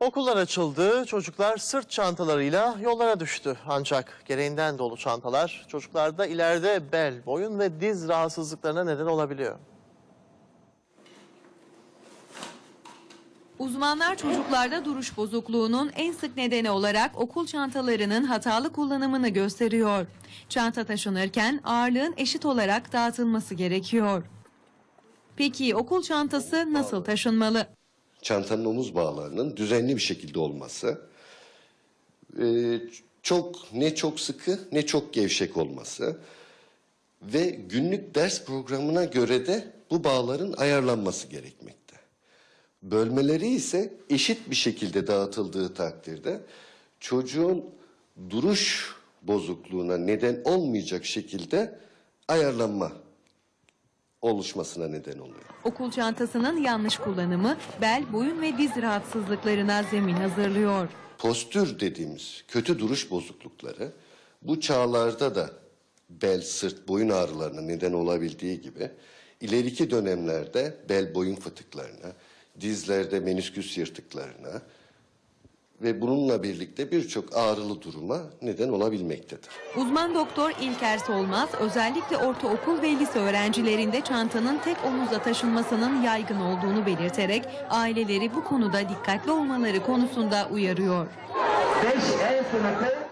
Okullar açıldı, çocuklar sırt çantalarıyla yollara düştü. Ancak gereğinden dolu çantalar çocuklarda ileride bel, boyun ve diz rahatsızlıklarına neden olabiliyor. Uzmanlar çocuklarda duruş bozukluğunun en sık nedeni olarak okul çantalarının hatalı kullanımını gösteriyor. Çanta taşınırken ağırlığın eşit olarak dağıtılması gerekiyor. Peki okul çantası nasıl taşınmalı? Çantanın omuz bağlarının düzenli bir şekilde olması, e, çok ne çok sıkı ne çok gevşek olması ve günlük ders programına göre de bu bağların ayarlanması gerekmekte. Bölmeleri ise eşit bir şekilde dağıtıldığı takdirde çocuğun duruş bozukluğuna neden olmayacak şekilde ayarlanma oluşmasına neden oluyor. Okul çantasının yanlış kullanımı bel, boyun ve diz rahatsızlıklarına zemin hazırlıyor. postür dediğimiz kötü duruş bozuklukları bu çağlarda da bel, sırt, boyun ağrılarına neden olabildiği gibi ileriki dönemlerde bel boyun fıtıklarına, dizlerde menisküs yırtıklarına ve bununla birlikte birçok ağrılı duruma neden olabilmektedir. Uzman doktor İlker Solmaz özellikle ortaokul ve lise öğrencilerinde çantanın tek omuzla taşınmasının yaygın olduğunu belirterek aileleri bu konuda dikkatli olmaları konusunda uyarıyor. 5 el sınıfı